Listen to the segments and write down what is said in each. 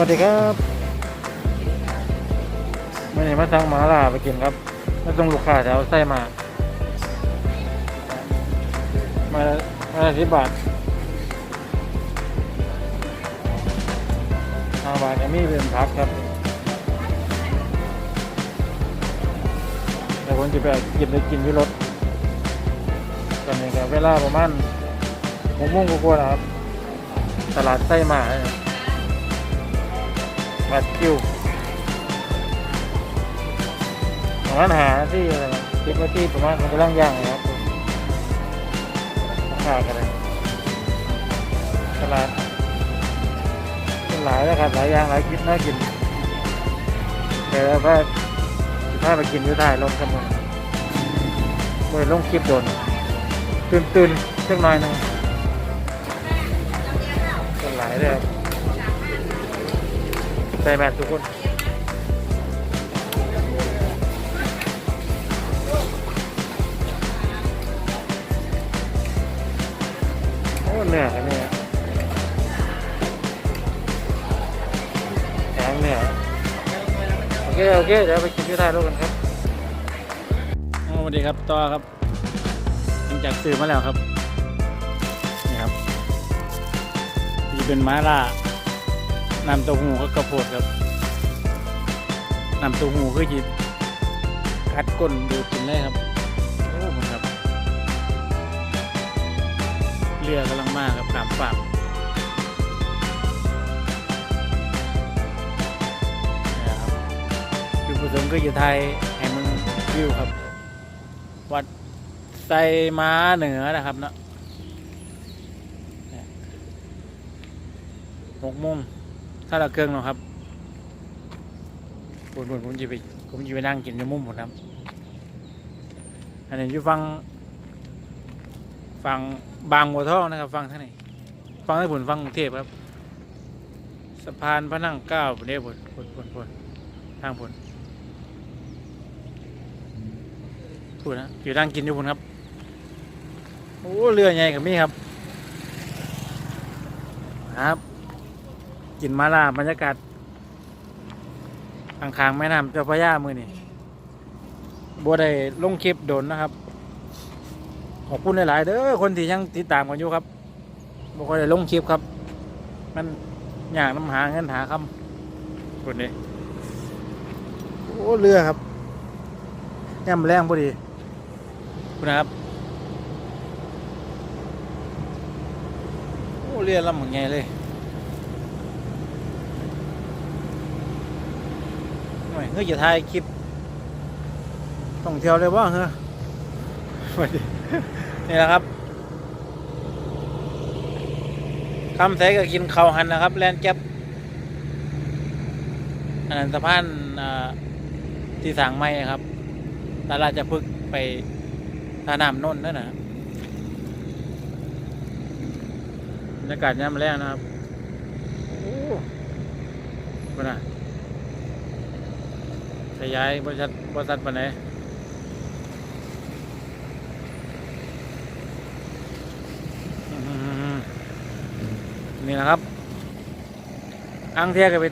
วัสดีครับไม่ได้มาสั่งหมาล่าไปกินครับแล้วต้องลูกค้าแถวไส้มา มามาสิบบาทห้าบาทก็มีเป็นพักครับแต่ผมจะไปกินไปกินที่รถตอนนี้ก็เวลาประมาณหกโมงกว่าๆครับ ตลาดไส้มาเนี่ย บัตรคิวร้านอาหารที่อะไรนะคิดว่าที่ประมามันกำลังย่างเลยครับราคากันเลยตลาดเป็นหลายแล้วครับหลายอย่างหลายกินน่ากินแต่ว่าถ้าไปกินอยู่ได้ลงสมุนโดยลงคลิปโดนตื่นตื่นๆสักหน่อยนึงเป็นหลายเลย ส่แมสทุกคนโอ้เหนื่อยเนี่ยแข็งเนี่ยโอเคโอเคเดี๋ยวไปกินที่ไทยรูปกันครับสวัสดีครับต่อครับหลังจากซื้อมาแล้วครับนี่ครับนี่เป็นม้าล่า น้ำเต้าหู้ก็กระโพดครับน้ำเต้าหู้คือจิกัดก้นดูกินเลยครับโอ้มันครับ เรือกำลังมากครับขามฝั่งนี่ครับจุดประสงค์ก็อยู่ไทยแห่งเมืองวิวครับ วัดไซม้าเหนือนะครับเนาะหกโมง ถ้าเราเครื่องเนาะครับผมผมผมจะไปผมจะไปนั่งกินในมุมผมครับอันนี้อยู่ฟังฟังบางบัวทองนะครับ ฟังท่างไหนฟังให้ผลฟังกรุงเทพครับ สะพานพระนั่งเก้าผลเด้ผลผลผลผลทางผลพูดนะอยู่นั่งกินอยู่ผลครับโอ้เรือใหญ่กับมี่ครับครับ กินมาล่าบรรยากาศข้างๆแม่น้ำเจ้าพระยามือนี่บัวได้ลงคลิปโดนนะครับ ขอบคุณหลายๆเด้อคนที่ยังติดตามกันอยู่ครับบัวได้ลงคลิปครับ มันอยากน้ำหาเงินหาคำคนนี้โอ้เรือครับย่ำแรงพอดีคุณนะครับโอ้เรือลำเหมือนไงเลย หน่อยเฮ้ยจะถ่ายคลิปท่องเที่ยวเลยว่าเฮ้ยไปดินี่แหละครับคำใสก็กินเขาหันนะครับ แลนแก๊บอันนั้นสะพานที่สางไม้ครับตลาดจะพึกไปท่าน้ำนนท์นั่นนะบรรยากาศย่ำแรงนะครับ โอ้คุณน่ะ ขยายบริษัทบริษัทปันไหนนี่นะครับอังเทียก็ไป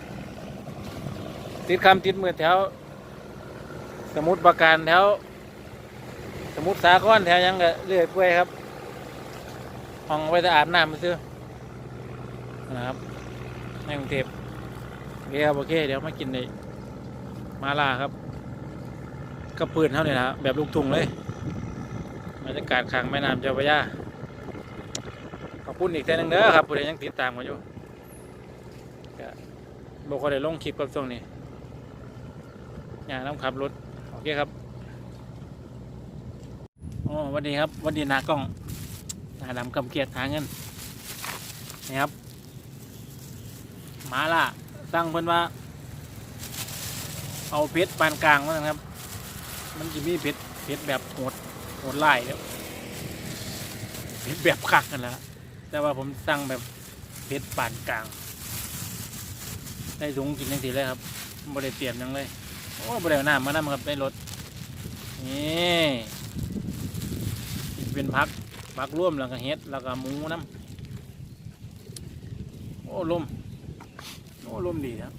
ติดคำติดมือแถว สมุดประการแถว สมุดสาครแถวยังก็เรื่อยเปื่อยครับห้องไว้จะอาบน้ำมาซื้อนะครับในกรุงเทพเคครับโอเค เดี๋ยวมากินใน มาลาครับก็ปืนเท่านี้นะแบบลูกทุ่งเลยบรรยากาศขังแม่น้ำเจ้าพระยาขอบคุณอีกแท่นึงเด้อครับผู้ใดยังติดตามมาอยู่ก็บอกว่าได้ลงคลิปกับช่วงนี้อย่างน้ำขับรถโอเคครับโอ้สวันดีครับสวันดีหนากล้องนาดำกำเกียรติหาเงินนี่ครับมาล่าสั่งเพิ่อนว่า เอาเพชรปานกลางมานะครับ มันจะมีเพชรเพชรแบบโหดโหดไล่เดี๋ยวเพชรแบบคักกันแหล้วแต่ว่าผมสั่งแบบเพชรปานกลาง ได้ถุงกินทั้งทีเลยครับบริเตรียมยังเลยโอ้บริเวน้ำมาน้ำครับในรถนี่เป็นพักพักร่วมแล้วก็เฮ็ดแล้วก็หมูน้ำโอ้ลมโอ้ลมดีนะ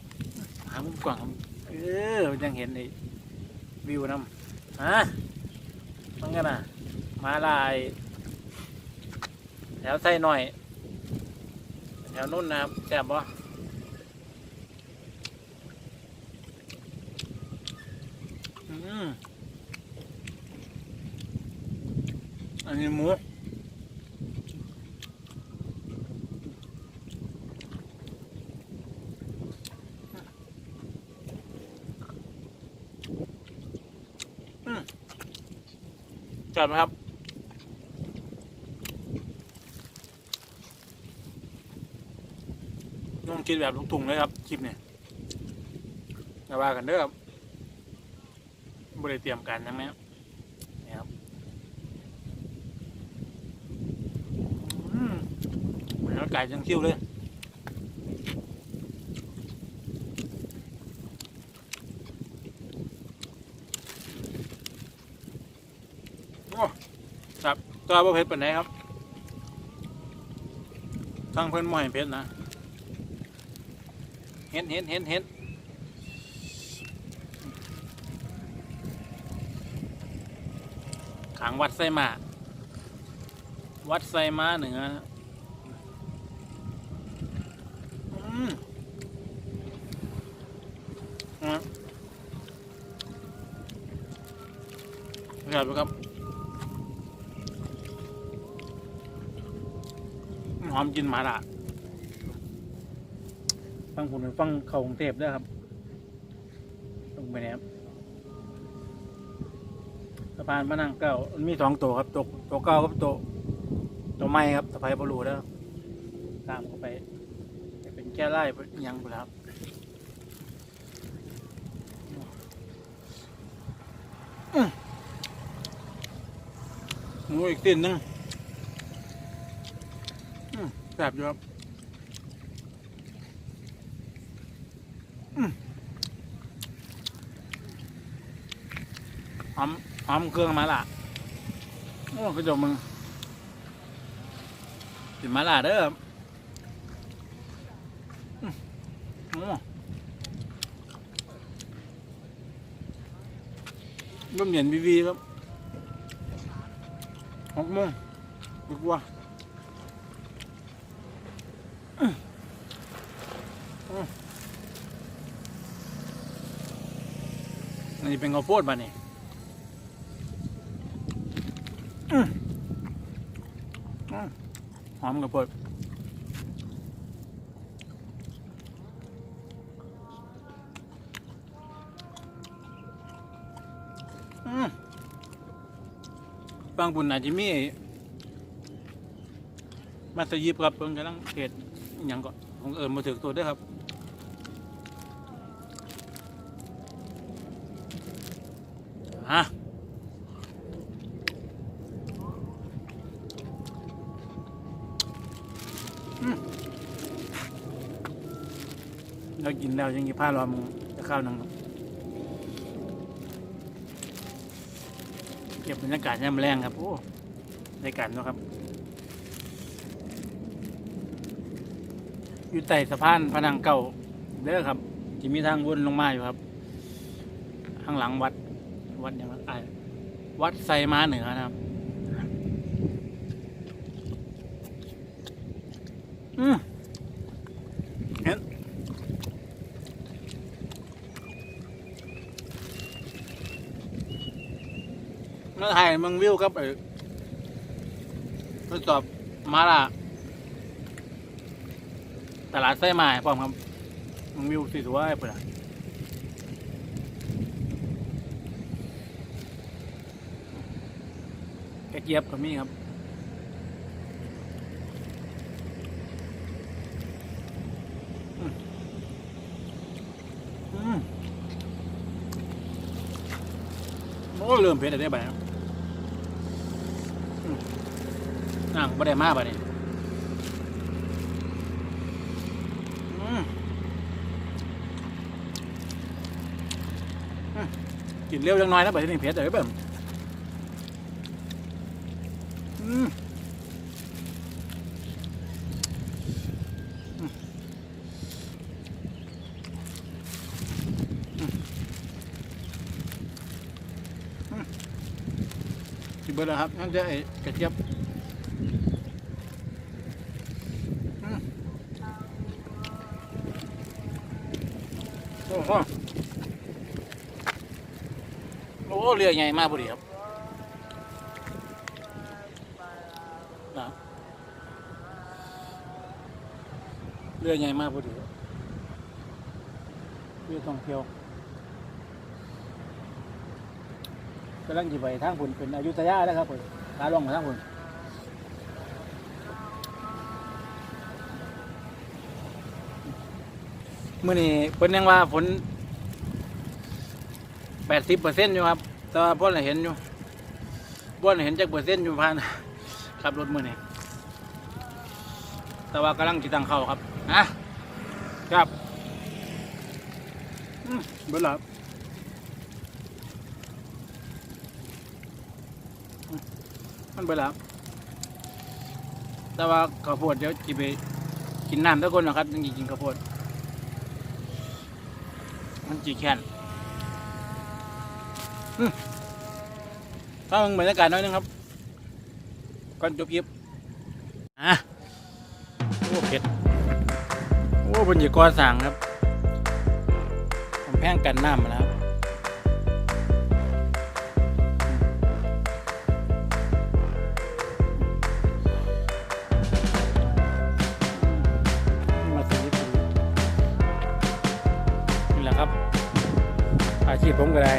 หามุมกว้าง เออยังเห็นไอ้วิวน้ำฮะมันกันน่ะมาลาย แถวไส้หน่อย แถวนุ่นนะครับแซ่บบ่อืมอันนี้หมู จัดไหมครับน้องคิดแบบลุงตุงเลยครับ คลิปเนี่ยอย่าว่ากันเด้อครับบริเตรียมการนะแม่นี่ครับอืมเหมือนไก่จังคิ้วเลย โอ้ครับ ตัวบ่เพชรเป็นไหนครับทั้งเพิ่นบ่ให้เพชรนะเห็นเห็นเห็นเห็นขังวัดไซมา วัดไซมาเหนือนะอืมอืมครับ อมกินหมาล่ะฟังผมฟังเขากรุงเทพด้วยครับตรงไปเนี่ยครับสะพานพระนังเก้ามันมีสองตัวครับตัวตัวเก้ากับตัวตัวไม้ครับสะพายบอลูแล้วตามเข้าไปจะเป็นแก้ไล่ยังไปแล้วครับอืมหมูอีกตินนึง แซ่บอยู่ครับหอมหอมเครื่องมาล่ะโอ้กระจกมึงกินมาล่ะเด้ออื้อโอ้ร่มเย็นวีวีครับหกโมงดีกว่าอื้ออื้อ อันนี้เป็นข้าวโพดบ้านี่หอมกับเปิดบางปุ่นอาจจะมีมัสยิบครับเพิ่งกำลังเทศอย่างก็ของเอิญมาถึงตัวเด้วยครับ ฮะเรากินแล้วยังกินผ้ารอมึงจะข้าวนังเก็บบรรยากาศย่ำแรงครับ โอ้ได้การเนาะครับ อยู่ใต้สะพานพนังเก่าเด้อครับที่มีทางวนลงมาอยู่ครับ ข้างหลังวัด วัดอย่างไรวัดไซม้าเหนือนะครับ อืมเห็นมาถ่ายมึงวิวครับไอ้ทดสอบมาล่ะตลาดไส้ไม้พร้อมครับมึงวิวสิสวยเปิดอะกระ เจี๊ยบก็มีครับอืมโอ้เริ่มเผ็ดอะไรได้บ้างนั่งไม่ได้มาบ่เนี่กินเร็วจังน้อยนะบ่ที่นี่เผ็ดเลยเบิ่ม ที่เบอร์นครับนั่นจะไอกระเจี๊ยบโอ้โหโอ้เรือใหญ่มากพอดีครับ รือใหญ่มากพอดีเรือท่องเที่ยวกำลังจะไปทางพุ่นเป็นอยุธยาแล้วครับผมขาลงมาทางพุ่นมื่อนี้เพิ่นยังว่าฝนแปดสิบเปอร์เซ็นต์อยู่ครับ แต่ว่าพ่อนเห็นอยู่พ่อนเห็นจากเปอร์เซ็นต์อยู่ผ่านขับรถมื่อนี้แต่ว่ากำลังจิตังเข้าครับ อะครับอืมเบิดแล้วครับมันเบิดแล้วแต่ว่าข้าวโพดเดี๋ยวจิไปกินน้ำทุกคนนะครับยังกินข้าวโพดมันจีแค้นถ้ามึงบรรยากาศน้อยนึงครับก่อนจบคลิปอะโอ้เผ็ด อ้บนยีกอสังครับผมแพงกันน้ำมาแล้วครับมาซื้อที่นี่แหละครับ อาชีพผมก็ได้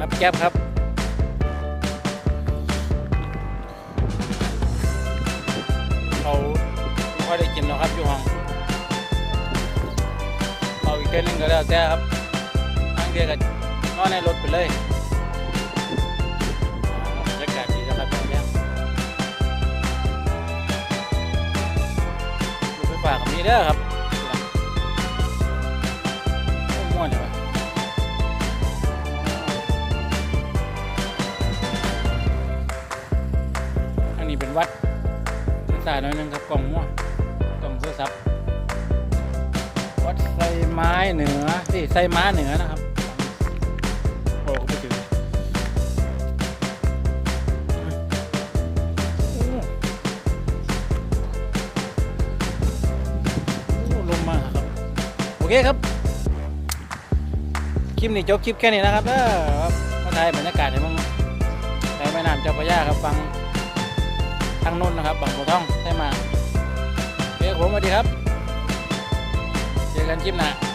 รับแก๊บครับเขาไม่ค่อยได้กินหรอกครับอยู่ห้อง เอาอีกเท่านึงก็แล้วแต่ครับทางเดียวกันนอนในรถไปเลยบรรยากาศดีนะครับตอนนี้รถไฟฟ้ากับมีเด้อครับโอ้ม่วนเลยวะอันนี้เป็นวัดศาหน่อยนึงครับกล่องม่วงกล่องโทรศัพท์ วัดไซไม้เหนือที่ไซม้าเหนือนะครับโอ้ไปถึงโอ้โอ้ลมมาครับ โอเคครับ คลิปนี้จบคลิปแค่นี้นะครับเด้อครับมาถ่ายบรรยากาศให้มึงใช้แม่น้ำเจ้าพระยาครับฟังทางโน้นนะครับบางบัวทองใช่มาโอเคครับผมสวัสดีครับ จอกันคลิปหน้า